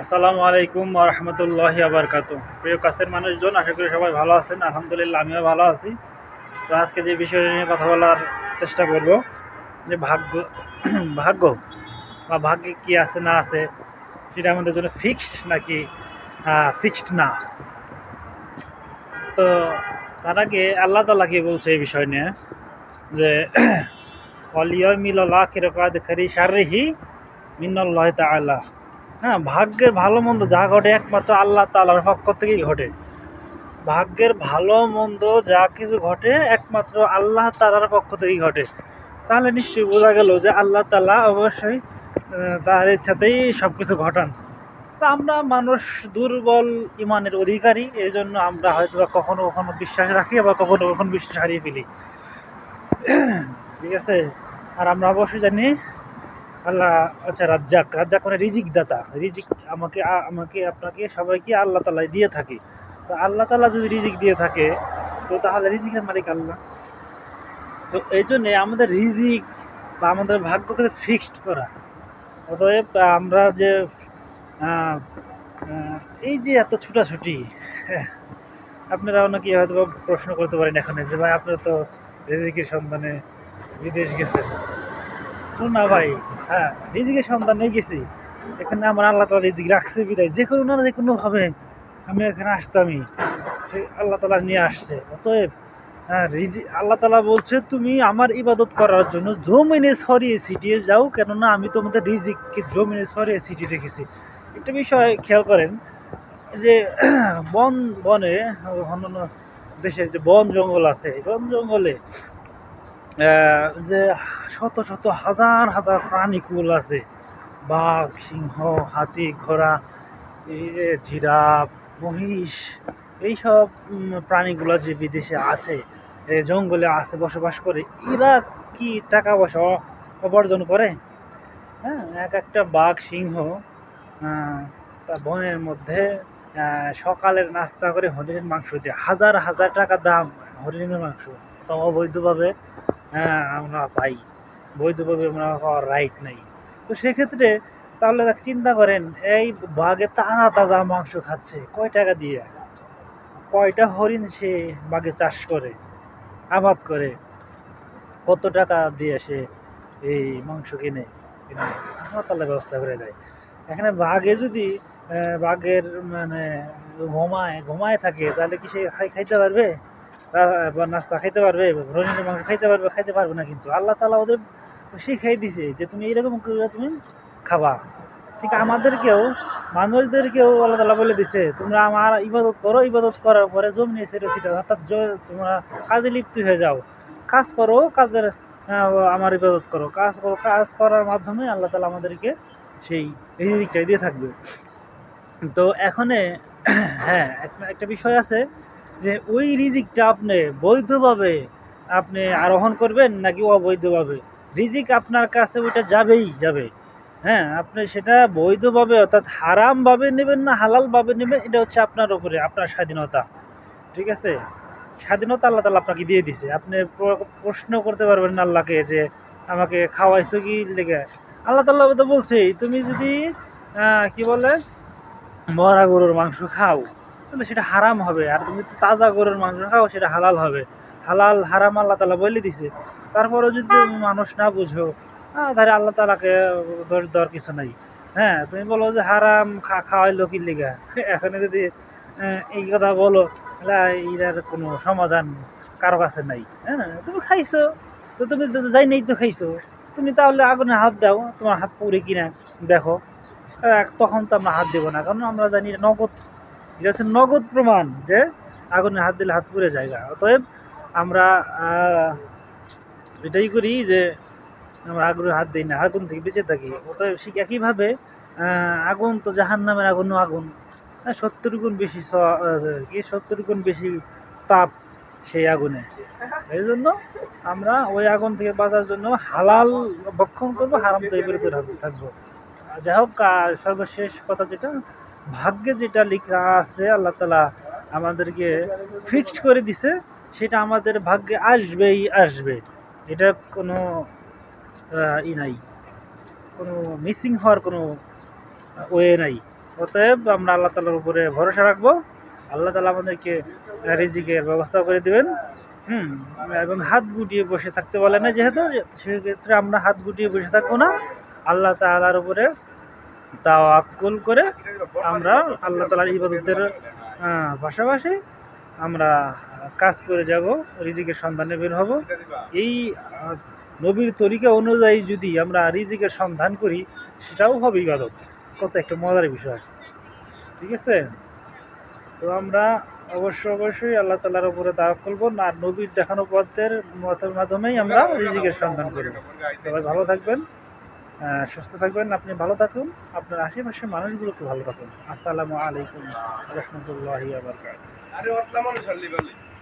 আসসালামু আলাইকুম রহমতুল্লাহি আবরকাত প্রিয় কাছের মানুষজন, আশা করি সবাই ভালো আছেন। আলহামদুলিল্লাহ, আমিও ভালো আছি। তো আজকে যে বিষয় নিয়ে কথা বলার চেষ্টা করব, যে ভাগ্য ভাগ্য বা ভাগ্যে কি আছে না আছে, সেটা আমাদের জন্য ফিক্সড নাকি ফিক্সড না? তো তার আগে আল্লাহ তালা কি বলছে এই বিষয় নিয়ে? যে অলিয়মিল্লা কিরকাদ খারি সারিহি মিনাল্লাহ তাআলা। হ্যাঁ ভাগ্যের ভালো মন্দ যা ঘটে, একমাত্র আল্লাহ তালার পক্ষ থেকেই ঘটে? ভাগ্যের ভালো মন্দ যা কিছু ঘটে, একমাত্র আল্লাহ তালার পক্ষ থেকেই ঘটে। তাহলে নিশ্চয়ই বোঝা গেল যে আল্লাহ তালা অবশ্যই তার ইচ্ছাতেই সব কিছু ঘটান। তা আমরা মানুষ দুর্বল ইমানের অধিকারী এই জন্য আমরা হয়তো কখনো কখনো বিশ্বাস রাখি আবার কখনো কখনো বিশ্বাস হারিয়ে ফেলি। ঠিক আছে? আর আমরা অবশ্যই জানি আল্লাহ আচ্ছা রাজ্জাক। রাজ্জাক মানে রিজিক দাতা রিজিক আমাকে আমাকে আপনাকে সবাইকে আল্লাহ তালাই দিয়ে থাকে। তো আল্লাহ তালা যদি রিজিক দিয়ে থাকে তো তাহলে রিজিকের মালিক আল্লাহ। তো এই জন্যে আমাদের রিজিক বা আমাদের ভাগ্যকে ফিক্সড করা। অতএব আমরা যে এই যে এত ছুটাছুটি হ্যাঁ, আপনারা অনেকে হয়তো প্রশ্ন করতে পারেন এখানে যে ভাই আপনারা তো রিজিকের সন্ধানে বিদেশ গেছেন। না ভাই হ্যাঁ রিজিকের সন্ধানে গেছি। এখানে আমার আল্লাহ তালা রিজিক রাখছে বিদায়। যে কোনো না যে কোনোভাবে আমি এখানে আসতামই। আল্লাহ তালা নিয়ে আসছে। অতএব হ্যাঁ রিজি, আল্লাহ তালা বলছে, তুমি আমার ইবাদত করার জন্য জমিনে ছড়িয়ে ছিটিয়ে যাও, কেননা আমি তোমাদের রিজিককে জমিনে ছড়িয়ে ছিটিয়ে রেখেছি। একটা বিষয় খেয়াল করেন, যে বন, বনে, অন্যান্য দেশের যে বন জঙ্গল আছে বন জঙ্গলে যে শত শত হাজার হাজার প্রাণীকুল আছে। বাঘ, সিংহ, হাতি, ঘোড়া, এই যে জিরাফ, মহিষ, এইসব প্রাণীগুলো যে বিদেশে আছে জঙ্গলে আছে, বসবাস করে, এরা কি টাকা পয়সা উপার্জন করে? হ্যাঁ এক একটা বাঘ, সিংহ তা বনের মধ্যে সকালের নাস্তা করে হরিণের মাংস দিয়ে হাজার হাজার টাকা দাম হরিণের মাংস। তো অবৈধভাবে হ্যাঁ আমরা পাই বৈধভাবে আমরা পাওয়ার রাইট নেই। তো সেক্ষেত্রে তাহলে চিন্তা করেন, এই বাঘে তাজা তাজা মাংস খাচ্ছে, কয় টাকা দিয়ে? কয়টা হরিণ সে বাঘে চাষ করে, আবাদ করে? কত টাকা দিয়ে সে এই মাংস কিনে? কিনে তাআলা ব্যবস্থা করে দেয়। এখানে বাঘে যদি বাঘের মানে ঘুমায় ঘুমায় থাকে, তাহলে কি সে খাই খাইতে পারবে? নাস্তা খাইতে পারবে হরিণের মাংস খাইতে পারবে খাইতে পারবে না কিন্তু। আল্লাহ তালা ওদের শিখাই দিছে যে তুমি এইরকম করে তুমি খাবা। ঠিক আমাদেরকেও, মানুষদেরকেও আল্লাহ তালা বলে দিছে, তোমরা আমার ইবাদত করো, ইবাদত করার পরে জমি সেটা সেটা অর্থাৎ তোমরা কাজে লিপ্ত হয়ে যাও। কাজ করো, কাজের আমার ইবাদত করো। কাজ করো, কাজ করার মাধ্যমে আল্লাহ তালা আমাদেরকে সেই রিজিকটাই দিয়ে থাকবে। তো এখানে হ্যাঁ একটা বিষয় আছে যে ওই রিজিকটা আপনি বৈধভাবে আপনি আরোহণ করবেন নাকি অবৈধভাবে? রিজিক আপনার কাছে ওইটা যাবেই, যাবে। হ্যাঁ আপনি সেটা বৈধভাবে অর্থাৎ হারামভাবে নেবেন না, হালালভাবে নেবেন, এটা হচ্ছে আপনার উপরে, আপনার স্বাধীনতা। ঠিক আছে? স্বাধীনতা আল্লাহ তালা আপনাকে দিয়ে দিছে। আপনি প্রশ্ন করতে পারবেন না আল্লাহকে যে আমাকে খাওয়াইছো কি লেগে। আল্লাহ তাল্লাহ তো বলছেই, তুমি যদি কি বলে মরা গরুর মাংস খাও তাহলে সেটা হারাম হবে। আর তুমি তাজা গরুর মাংস খাও, সেটা হালাল হবে। হালাল, হারাম আল্লাহ তালা বলে দিছে। তারপরেও যদি মানুষ না বুঝো তাহলে আল্লাহ তালাকে দোষ দেওয়ার কিছু নাই। হ্যাঁ তুমি বলো যে হারাম খা, খাওয়াইলো কি লিগা? এখানে যদি এই কথা বলো, তাহলে এটার কোনো সমাধান কারও কাছে নাই। হ্যাঁ তুমি খাইছো। তো তুমি যাই নেই তো খাইছো। তুমি তাহলে আগুনে হাত দাও, তোমার হাত পুড়ে কিনা দেখো। তখন তো আমরা হাত দেবো না। কারণ আমরা জানি নগদ এটা হচ্ছে নগদ প্রমাণ যে আগুনে হাত দিলে হাত পুড়ে জায়গা অতএব আমরা এটাই করি যে আমরা আগুনে হাত দিই না আগুন থেকে বেঁচে থাকি। অতএব ঠিক একইভাবে আগুন তো জাহান নামের আগুনও আগুন। হ্যাঁ, সত্তর গুণ বেশি কি সত্তর গুণ বেশি তাপ সেই আগুনে। এই জন্য আমরা ওই আগুন থেকে বাঁচার জন্য হালাল ভক্ষণ করব হারাম থেকে বিরত থাকব। যাই হোক সর্বশেষ কথা যেটা ভাগ্যে যেটা লেখা আছে, আল্লাহ তালা আমাদেরকে ফিক্সড করে দিছে, সেটা আমাদের ভাগ্যে আসবেই আসবে। এটা কোনো ই নাই। কোনো মিসিং হওয়ার কোনো ওয়ে নাই। অতএব আমরা আল্লাহ তালার উপরে ভরসা রাখব। আল্লাহ তালা আমাদেরকে রিজিকের ব্যবস্থা করে দেবেন। হুম, এবং হাত গুটিয়ে বসে থাকতে বলে না যেহেতু, সেক্ষেত্রে আমরা হাত গুটিয়ে বসে থাকব না। আল্লাহ তালার উপরে তাওয়াক্কুল করে আমরা আল্লাহ তালার ইবাদতের পাশাপাশি আমরা কাজ করে যাব, রিজিকের সন্ধানে বের হব। এই নবীর তরিকা অনুযায়ী যদি আমরা রিজিকের সন্ধান করি, সেটাও হবে ইবাদত। কত একটা মজার বিষয়। ঠিক আছে? তো আমরা অবশ্য অবশ্যই আল্লাহ তালার উপরে দাওয়া করব আর নবীর দেখানো পথের মাধ্যমেই আমরা রিজিকের সন্ধান করব। সবাই ভালো থাকবেন। সুস্থ থাকবেন আপনি ভালো থাকুন। আপনার আশেপাশের মানুষগুলোকে ভালো রাখুন। আসসালামু আলাইকুম রহমতুল্লাহ আবরকাত